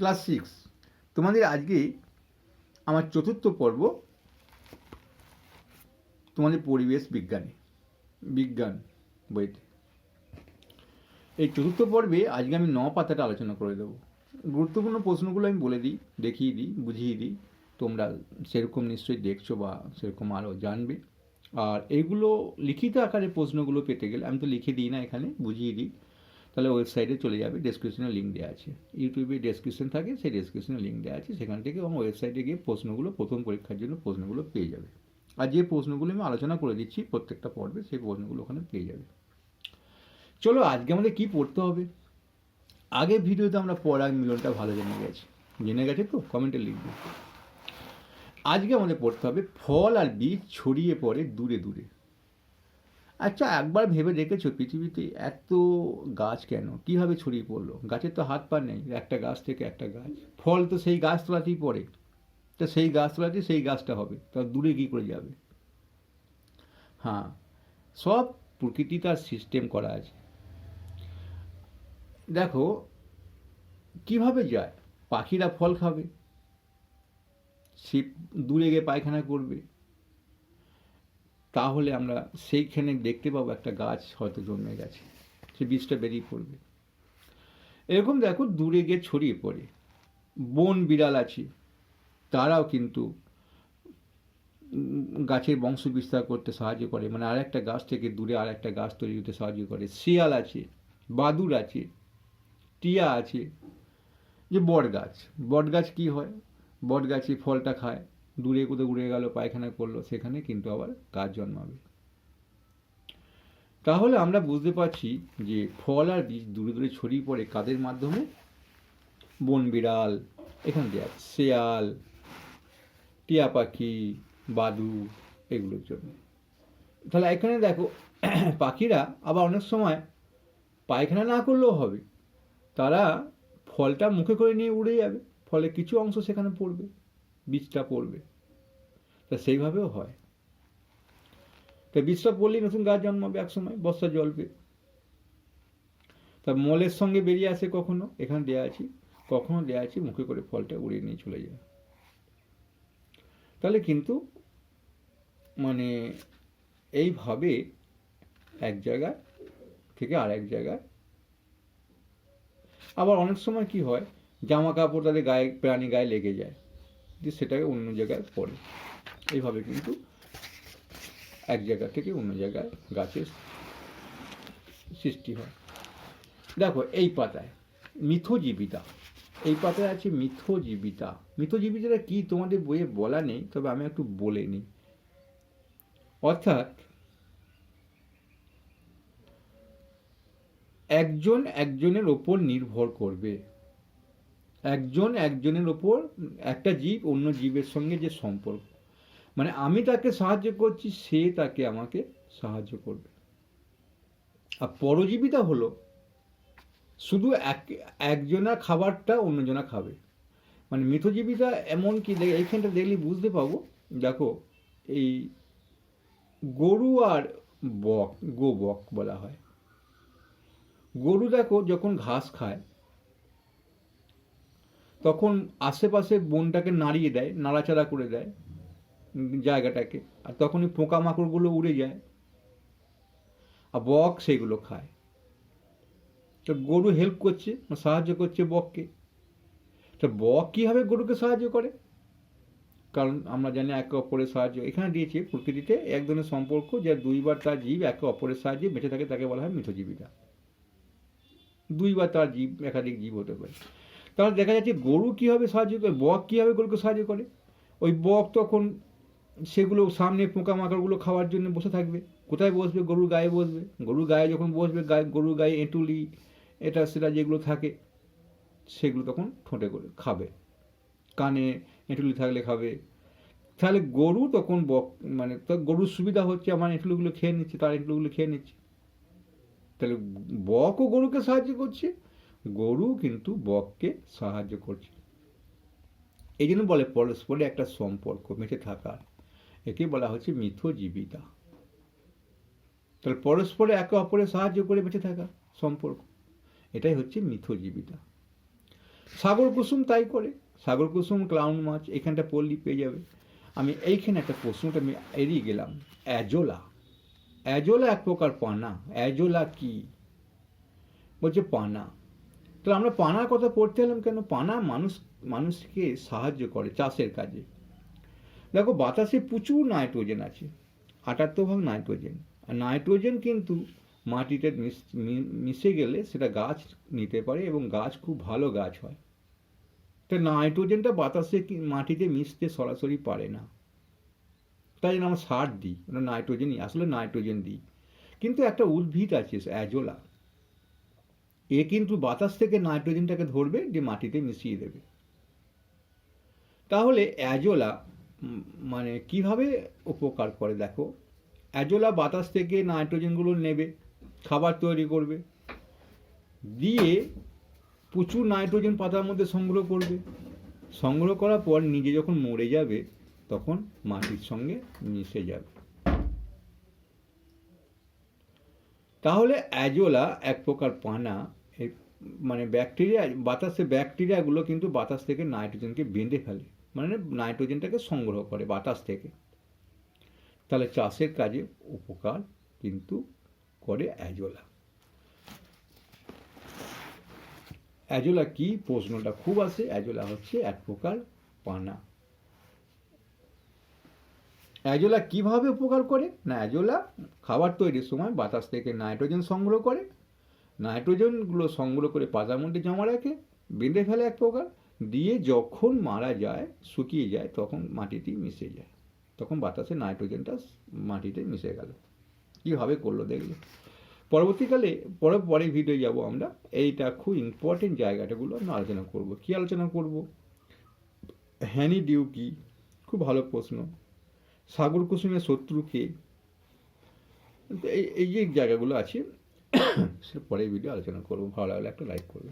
Class six. তোমাদের আজকে আমার চতুর্থ পর্ব, তোমাদের পরিবেশ বিজ্ঞানে, বিজ্ঞান বইতে। এই চতুর্থ পর্বে আজকে আমি ন পাতাটা আলোচনা করে দেবো। গুরুত্বপূর্ণ প্রশ্নগুলো আমি বলে দিই, দেখিয়ে দিই, বুঝিয়ে দিই। তোমরা সেরকম নিশ্চয়ই দেখছ বা সেরকম আরও জানবে। আর এইগুলো লিখিত আকারে প্রশ্নগুলো পেতে গেলে, আমি তো লিখে দিই না এখানে, বুঝিয়ে দিই। তাহলে ওয়েবসাইটে চলে যাবে ডেসক্রিপশনে লিঙ্ক দেওয়া আছে। ইউটিউবে ডেসক্রিপশন থাকে, সেই ডেসক্রিপশনে লিঙ্ক দেওয়া আছে, সেখান থেকে এবং ওয়েবসাইটে গিয়ে প্রশ্নগুলো, প্রথম পরীক্ষার জন্য প্রশ্নগুলো পেয়ে যাবে। আর যে প্রশ্নগুলো আমি আলোচনা করে দিচ্ছি প্রত্যেকটা পর্বে, সেই প্রশ্নগুলো ওখানে পেয়ে যাবে। চলো, আজকে আমাদের কি পড়তে হবে? আগে ভিডিওতে আমরা পরাগ মিলনটা ভালো জেনে গেছি। জেনে গেছে তো? কমেন্টে লিখবে আজকে আমাদের পড়তে হবে, ফল আর বীজ ছড়িয়ে পড়ে দূরে দূরে। আচ্ছা একবার ভেবে দেখেছ পৃথিবীতে এত গাছ কেন? কীভাবে ছড়িয়ে পড়ল? গাছের তো হাত পা নেই, একটা গাছ থেকে একটা গাছ। ফল তো সেই গাছতলাতেই পড়ে। তো সেই গাছতলাতেই সেই গাছটা হবে, তা দূরে কী করে যাবে? হ্যাঁ সব প্রকৃতি তার সিস্টেম করা আছে। দেখো, কীভাবে যায়? পাখিরা ফল খাবে সে দূরে গিয়ে পায়খানা করবে। তাহলে আমরা সেইখানে দেখতে পাবো একটা গাছ হয়তো জন্মে গেছে। সে বীজটা বেরিয়ে পড়বে। এরকম দেখো দূরে গিয়ে ছড়িয়ে পড়ে। বন বিড়াল আছে, তারাও কিন্তু গাছের বংশ বিস্তার করতে সাহায্য করে। মানে আর একটা গাছ থেকে দূরে আর একটা গাছ তৈরি হতে সাহায্য করে। শিয়াল আছে বাদুর আছে, টিয়া আছে, যে বট গাছ বট গাছ কী হয়? বট গাছে ফলটা খায় দূরে কোথাও উড়ে গেল, পায়খানা করল, সেখানে কিন্তু আবার গাছ জন্মাবে। তাহলে আমরা বুঝতে পারছি যে ফল আর বীজ দূরে দূরে ছড়িয়ে পড়ে কাদের মাধ্যমে? বন বিড়াল, এখান দিয়ে শেয়াল, টিয়া পাখি, বাদু, এগুলোর জন্য। তাহলে এখানে দেখো, পাখিরা আবার অনেক সময় পায়খানা না করলেও হবে, তারা ফলটা মুখে করে নিয়ে উড়ে যাবে, ফলে কিছু অংশ সেখানে পড়বে। বীজটা পড়বে। তা সেইভাবেও হয়। তা বীজটা পড়লেই নতুন গাছ জন্মাবে একসময় বর্ষা জলবে তা মলের সঙ্গে বেরিয়ে আসে কখনো? এখানে দেওয়া আছি, কখনো দেওয়া আছি, মুখে করে ফলটা উড়িয়ে নিয়ে চলে যায়। তাহলে কিন্তু মানে এইভাবে এক জায়গায় থেকে আর এক জায়গায় আবার অনেক সময় কি হয়, জামা কাপড় তাদের গায়ে, প্রাণী গায়ে লেগে যায়। যে সেটাকে অন্য জায়গায় পড়ে। এইভাবে কিন্তু এক জায়গা থেকে অন্য জায়গায় গাছের সৃষ্টি হয়। দেখো, এই পাতায় মিথজীবিতা। এই পাতায় আছে মিথজীবিতা। মিথজীবিতাটা কি তোমাদের বইয়ে বলা নেই, তবে আমি একটু বলে নিই। অর্থাৎ একজন একজনের ওপর নির্ভর করবে। একজন একজনের ওপর একটা জীব অন্য জীবের সঙ্গে যে সম্পর্ক। মানে আমি তাকে সাহায্য করছি, সে তাকে আমাকে সাহায্য করবে। আর পরজীবিতা হলো শুধু এক, একজনের খাবারটা অন্যজনা খাবে। মানে মিথজীবিতা এমন কি, দেখ- এইখানটা দেখলে বুঝতে পাবো। দেখো, এই গরু আর বক গো বক বলা হয়। গরু দেখো, যখন ঘাস খায় তখন আশেপাশে বনটাকে নাড়িয়ে দেয়, নাড়াচাড়া করে দেয় জায়গাটাকে। আর তখনই পোকামাকড়গুলো উড়ে যায়। আর বক সেগুলো খায়। তো গরু হেল্প করছে সাহায্য করছে বককে। তো বক কীভাবে গরুকে সাহায্য করে? কারণ আমরা জানি একে অপরের সাহায্য। এখানে দিয়েছে প্রকৃতিতে এক ধরনের সম্পর্ক যা দুইবার তার জীব একে অপরের সাহায্যে বেঁচে থাকে, তাকে বলা হয় মিথজীবিতা দুইবার তার জীব, একাধিক জীব হতে পারে। তাহলে দেখা যাচ্ছে গরু কীভাবে সাহায্য করে, বক কীভাবে গরুকে সাহায্য করে? ওই বক তখন সেগুলো সামনে পোকামাকড়গুলো খাওয়ার জন্য বসে থাকবে। কোথায় বসবে? গরুর গায়ে বসবে। গরুর গায়ে যখন বসবে, গায়ে, গরুর গায়ে এঁটুলি, এটা, সেটা যেগুলো থাকে, সেগুলো তখন ঠোঁটে করে খাবে। কানে এঁটুলি থাকলে খাবে। তাহলে গরু তখন বক মানে গরুর সুবিধা হচ্ছে, আমার এঁটুলিগুলো খেয়ে নিচ্ছে, তার এঁটুলিগুলো খেয়ে নিচ্ছে। তাহলে বকও গরুকে সাহায্য করছে গরু কিন্তু বককে সাহায্য করছে। এই জন্য বলে পরস্পরে একটা সম্পর্ক বেঁচে থাকার একে বলা হচ্ছে মিথজীবিতা। তাহলে পরস্পরে একে অপরের সাহায্য করে বেঁচে থাকা সম্পর্ক। এটাই হচ্ছে মিথজীবিতা। সাগর কুসুম তাই করে। সাগর কুসুম ক্লাউন মাছ, এখানটা পড়লি পেয়ে যাবে। আমি এইখানে একটা প্রশ্নটা আমি এড়িয়ে গেলাম। অ্যাজোলা। অ্যাজোলা এক প্রকার পানা। অ্যাজোলা কি? বলছে পানা। তো আমরা পানার কথা পড়তে এলাম কেন? পানা মানুষ, মানুষকে সাহায্য করে চাষের কাজে। দেখো, বাতাসে প্রচুর নাইট্রোজেন আছে, আটাত্তর ভাগ নাইট্রোজেন। আর নাইট্রোজেন কিন্তু মাটিতে মিশে গেলে সেটা গাছ নিতে পারে এবং গাছ খুব ভালো গাছ হয়। তো নাইট্রোজেনটা বাতাসে মাটিতে মিশতে সরাসরি পারে না। তাই জন্য আমরা সার দিই ওটা নাইট্রোজেনই, আসলে নাইট্রোজেন দিই। কিন্তু একটা উদ্ভিদ আছে, অ্যাজোলা। এ কিন্তু বাতাস থেকে নাইট্রোজেনটাকে ধরবে যে মাটিতে মিশিয়ে দেবে। তাহলে অ্যাজোলা মানে কীভাবে উপকার করে দেখো? অ্যাজোলা বাতাস থেকে নাইট্রোজেনগুলো নেবে, খাবার তৈরি করবে, দিয়ে প্রচুর নাইট্রোজেন পাতার মধ্যে সংগ্রহ করবে। সংগ্রহ করার পর নিজে যখন মরে যাবে, তখন মাটির সঙ্গে মিশে যাবে। তাহলে অ্যাজোলা এক প্রকার পানা মানে ব্যাকটেরিয়া বাতাসে ব্যাকটেরিয়াগুলো কিন্তু বাতাস থেকে নাইট্রোজেনকে বেঁধে ফেলে। মানে নাইট্রোজেনটাকে সংগ্রহ করে বাতাস থেকে। তাহলে চাষের কাজে উপকার কিন্তু করে অ্যাজোলা। অ্যাজোলা কি? প্রশ্নটা খুব আসে। অ্যাজোলা হচ্ছে এক প্রকার পানা। অ্যাজোলা কীভাবে উপকার করে? না, অ্যাজোলা খাবার তৈরির সময় বাতাস থেকে নাইট্রোজেন সংগ্রহ করে। নাইট্রোজেনগুলো সংগ্রহ করে পাতার মধ্যে জমা রাখে, বেঁধে ফেলে এক প্রকার, দিয়ে যখন মারা যায়, শুকিয়ে যায়, তখন মাটিতেই মিশে যায়। তখন বাতাসে নাইট্রোজেনটা মাটিতে মিশে গেল। কীভাবে করল দেখল? পরবর্তীকালে, পরে পরে ভিডিও যাব আমরা। এইটা খুব ইম্পর্টেন্ট জায়গাটাগুলো আমরা আলোচনা করব। কি আলোচনা করব? হ্যানি ডিউ কি খুব ভালো প্রশ্ন। সাগর কুসুমের শত্রু কে তো এই এই যে জায়গাগুলো আছে সেটা পরে ভিডিও আলোচনা করব ভালো লাগলে একটা লাইক করবে।